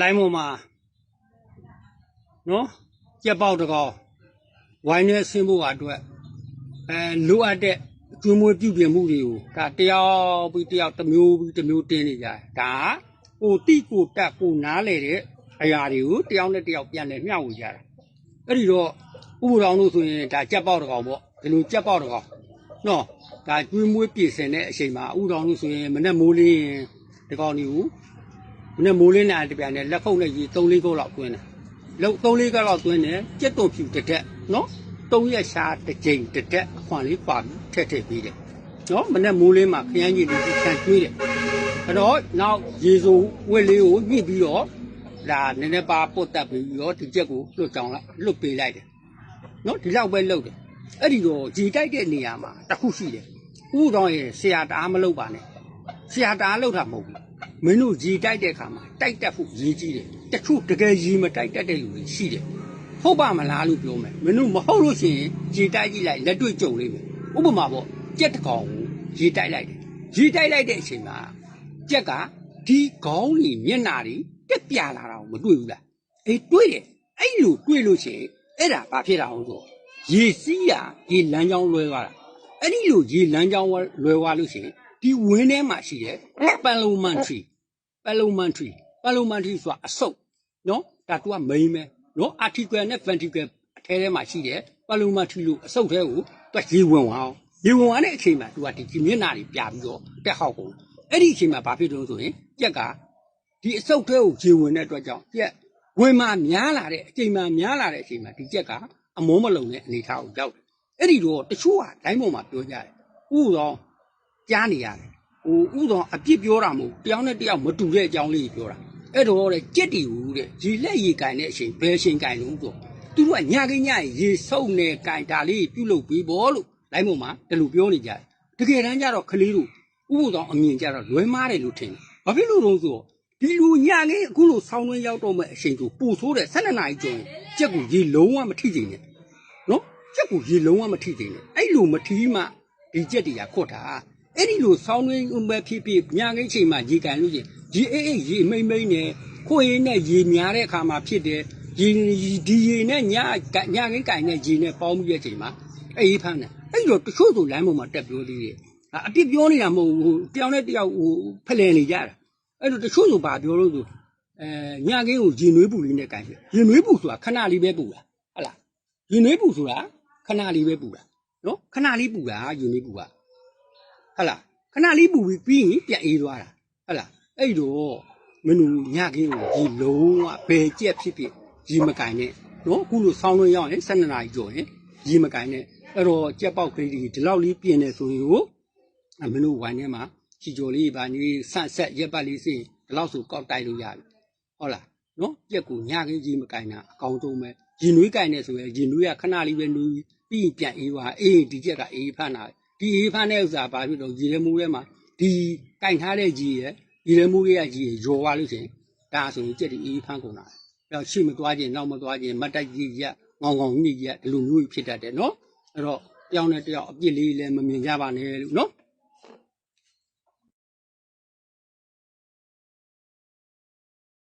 လိုင်းပေါ်မှာနော်ကြက်ပေါက်တကောင်ဝိုင်းနဲ့ဆင်းဖို့အတွက်အဲလိုအပ်တဲ့ကျွေးမွေးပြုပြင်မှုတွေကိုဒါတယောက်ပြီးတယောက်တစ်မျိုးပြီးတစ်မျိုးတင်းနေကြတယ်ဒါကကိုတိကိုတက်ကိုနားလေတဲ့အရာတွေကိုတယောက်နဲ့တယောက်ပြန်လဲမျှဝေကြတာအဲ့ဒီတော့ဥပဒေတို့ဆိုရင်ဒါကြက်ပေါက်တကောင်ပေါ့ဒီလိုကြက်ပေါက်တကောင်နော်ဒါကျွေးမွေးပြည်စင်တဲ့အချိန်မှာဥပဒေတို့ဆိုရင်မနဲ့မိုးလင်းရင်ဒီကောင်တွေကို မနေ့မိုးလင်းတဲ့တပြန်နဲ့လက်ခုပ်နဲ့ရေ3လေးခုလောက်တွင်းတယ်လောက်3လေးခုလောက်တွင်းတယ်ကြက်တုံဖြူတစ်တက်နော်3ရက်ရှာတစ်ကြိမ်တစ်တက်အခွန်လေးပါပြီးထက်ထည့်ပြီးတယ်နော်မနေ့မိုးလင်းမှာခရမ်းကြီးတွေဆန်ကျွေးတယ်အဲ့တော့နောက်ရေစိုးဝက်လေးကိုညှစ်ပြီးတော့ဒါနည်းနည်းပါပုတ်တက်ပြီးတော့ဒီကြက်ကိုလွတ်ကြောင်လိုက်လွတ်ပေးလိုက်တယ်နော်ဒီလောက်ပဲလုပ်တယ်အဲ့ဒီတော့ဂျီတိုက်တဲ့နေရာမှာတစ်ခုရှိတယ်ဥတော်ရဲ့ဆရာတအားမလုပ်ပါနဲ့ဆရာတအားလောက်တာမဟုတ်ဘူး မင်းတို့ရေတိုက်တဲ့ခါမှာတိုက်တက်ဖို့ရေးကြီးတယ်တချို့တကယ်ရေမတိုက်တတ်တဲ့လူတွေရှိတယ်ဟုတ်ပါမလားလို့ပြောမယ်မင်းတို့မဟုတ်လို့ရှိရင်ရေတိုက်ကြည့်လိုက်လက်တွေ့ကြုံလိမ့်မယ်ဥပမာပေါ့ကြက်တစ်ကောင်ကိုရေတိုက်လိုက်တယ်ရေတိုက်လိုက်တဲ့အချိန်မှာကြက်ကဒီခေါင်းကြီးမျက်နာတွေတက်ပြလာတာကိုမတွေ့ဘူးလားအေးတွေ့တယ်အဲ့လိုတွေ့လို့ရှိရင်အဲ့ဒါဘာဖြစ်တာဟုတ်ဆိုရေစီးရရေလမ်းကြောင်းလွဲသွားတာအဲ့ဒီလိုရေလမ်းကြောင်းလွယ်သွားလို့ရှိရင် ဒီဝင်းထဲမှာရှိတဲ့ပန်လုံမန်ထရီပန်လုံမန်ထရီပန်လုံမန်ထရီဆိုတာအဆုပ်နော်ဒါတူကမိန်ပဲနော် article နဲ့ ventricle အထဲထဲမှာရှိတဲ့ပန်လုံမန်ထရီလို့အဆုပ်ထဲကိုသူကရေဝင်သွားအောင်ရေဝင်သွားတဲ့အချိန်မှာသူကဒီဒီမျက်နှာတွေပြပြီးတော့တက်ဟောက်ကုန်အဲ့ဒီအချိန်မှာဘာဖြစ်လို့ဆိုရင်ကြက်ကဒီအဆုပ်ထဲကိုရေဝင်တဲ့အတွက်ကြောင့်ကြက်ဝင်မှများလာတဲ့အချိန်မှများလာတဲ့အချိန်မှာဒီကြက်ကအမောမလုံတဲ့အနေအထားကိုရောက်တယ်အဲ့ဒီတော့တချို့ကဒိုင်းပေါ်မှာပြောကြတယ်ဥတော် ကြားနေရတယ်ဟိုဥတော်အပြစ်ပြောတာမဟုတ်ဘူးတယောက်နဲ့တယောက်မတူတဲ့အကြောင်းလေးကိုပြောတာအဲ့တော့တဲ့ကြက်တီဟူတဲ့ရေလက်ရေကန်တဲ့အချိန်ဘယ်အချိန်ကန်လို့ဆိုသူတို့ကညကိညရေဆုပ်နေကန်တာလေးပြုတ်လုပ်ပြီးဘောလို့ဒိုင်းပေါ်မှာဒီလိုပြောနေကြတယ်တကယ်တမ်းကျတော့ကလေးတို့ဥပတော်အမြင်ကြတော့လွဲမားတယ်လို့ထင်တယ်ဘာဖြစ်လို့လဲဆိုတော့ဒီလူညကင်းအခုလိုဆောင်းတွင်းရောက်တော့မဲ့အချိန်ကိုပူဆိုးတဲ့၁၂နာရီကျော်ရင်ကြက်ကိုရေလုံးဝမထိချင်နဲ့နော်ကြက်ကိုရေလုံးဝမထိသေးနဲ့အဲ့လိုမထီးမှဒီကြက်တွေကခွတ်တာ အဲ့ဒီလိုဆောင်းတွင်းမဲ့ဖြစ်ဖြစ်ညငိမ့်ချိန်မှာရေကန်လို့ချင်းရေအေးအေးရေမိမ့်မိမ့်နဲ့ခွေးနဲ့ရေများတဲ့အခါမှာဖြစ်တယ်ရေဒီရေနဲ့ညညငိမ့်ကန်နဲ့ရေနဲ့ပေါင်းပြီးတဲ့ချိန်မှာအေးဖမ်းတယ်အဲ့တော့တချို့ဆိုလမ်းပေါ်မှာတက်ပြောသေးတယ်အပြစ်ပြောနေတာမဟုတ်ဘူးတယောက်နဲ့တယောက်ဟိုဖလှယ်နေကြတာအဲ့တော့တချို့ဆိုဘာပြောလို့ဆိုအဲညကင်းကိုရေနွေးပူလေးနဲ့ကန်ပြရေနွေးပူဆိုတာခဏလေးပဲပူတာဟုတ်လားရင်နွေးပူဆိုတာခဏလေးပဲပူတာနော်ခဏလေးပူတာရင်နွေးပူတာ ဟုတ်လားခဏလေးပူပြီးပြီးရင်ပြန်အေးသွားတာဟုတ်လားအဲ့တော့မင်းတို့ညကင်းကိုဒီလုံးဝဘယ်ကြက်ဖြစ်ဖြစ်ရီမကင်နဲ့နော်အခုလိုဆောင်းလို့ရောက်ရင်12နာရီကျော်ရင်ရီမကင်နဲ့အဲ့တော့ကြက်ပေါက်ကလေးတွေဒီလောက်လေးပြင်နေဆိုရင်ကိုအမင်းတို့ဝိုင်းထဲမှာချီကျော်လေးပါနေဆန့်ဆက်ရက်ပတ်လေးစင်ဒီလောက်ဆိုကောက်တိုက်လို့ရပြီဟုတ်လားနော်ပြက်ကိုညခင်းကြီးမကင်တာအကောင်တုံးပဲရင်နွေးကင်နေဆိုရင်ရင်နွေးကခဏလေးပဲနွေးပြီးရင်ပြန်အေးသွားအေးဒီကြက်ကအေးဖမ်းတာ ဒီအေးဖမ်းတဲ့ဥစ္စာဘာဖြစ်တော့ရေရဲမိုးထဲမှာဒီကင်ထားတဲ့ကြီးရဲ့ရေရဲမိုးရဲ့ကြီးရောသွားလို့ရှိရင်ဒါဆိုရင်ကြက်ဒီအေးဖမ်းကုန်တာအဲ့တော့ရှေ့မသွားခြင်းနောက်မသွားခြင်းမတ်တက်ကြီးရက်ငောင်ငောင်ညစ်ရက်ဒီလိုမျိုးကြီးဖြစ်တတ်တယ်နော်အဲ့တော့တယောက်နဲ့တယောက်အပြစ်လေးလည်းမမြင်ကြပါနဲ့လို့နော်